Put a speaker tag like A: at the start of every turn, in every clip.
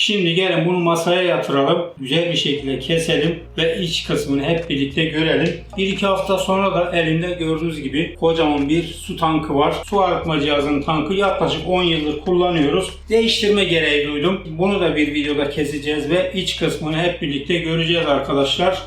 A: Şimdi gelin bunu masaya yatıralım. Güzel bir şekilde keselim ve iç kısmını hep birlikte görelim. Bir iki hafta sonra da elimde gördüğünüz gibi kocaman bir su tankı var. Su arıtma cihazının tankı yaklaşık 10 yıldır kullanıyoruz. Değiştirme gereği duydum. Bunu da bir videoda keseceğiz ve iç kısmını hep birlikte göreceğiz arkadaşlar.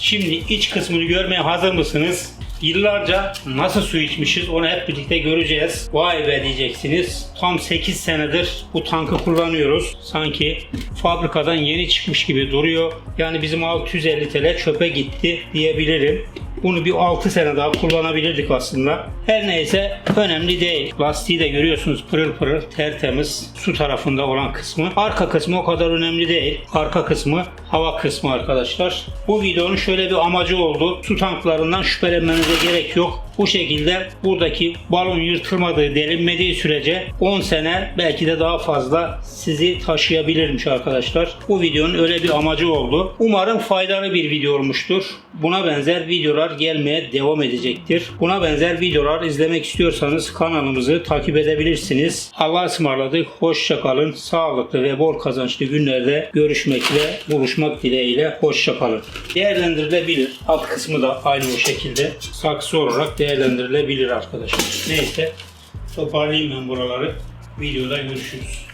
A: Şimdi iç kısmını görmeye hazır mısınız? Yıllarca nasıl su içmişiz onu hep birlikte göreceğiz. Vay be diyeceksiniz. Tam 8 senedir bu tankı kullanıyoruz. Sanki fabrikadan yeni çıkmış gibi duruyor. Yani bizim 650 TL çöpe gitti diyebilirim. Bunu bir 6 sene daha kullanabilirdik aslında. Her neyse önemli değil. Lastiği de görüyorsunuz pırıl pırıl tertemiz su tarafında olan kısmı. Arka kısmı o kadar önemli değil. Arka kısmı hava kısmı arkadaşlar. Bu videonun şöyle bir amacı oldu. Su tanklarından şüphelenmenize gerek yok. Bu şekilde buradaki balon yırtılmadığı, delinmediği sürece 10 sene belki de daha fazla sizi taşıyabilirmiş arkadaşlar. Bu videonun öyle bir amacı oldu. Umarım faydalı bir video olmuştur. Buna benzer videolar gelmeye devam edecektir. Buna benzer videolar izlemek istiyorsanız kanalımızı takip edebilirsiniz. Allah'a ısmarladık. Hoşça kalın. Sağlıklı ve bol kazançlı günlerde görüşmek ve buluşmak dileğiyle. Hoşça kalın. Değerlendirilebilir. Alt kısmı da aynı o şekilde saksı olarak değerlendirilebilir arkadaşlar. Neyse toparlayayım ben buraları. Videoda görüşürüz.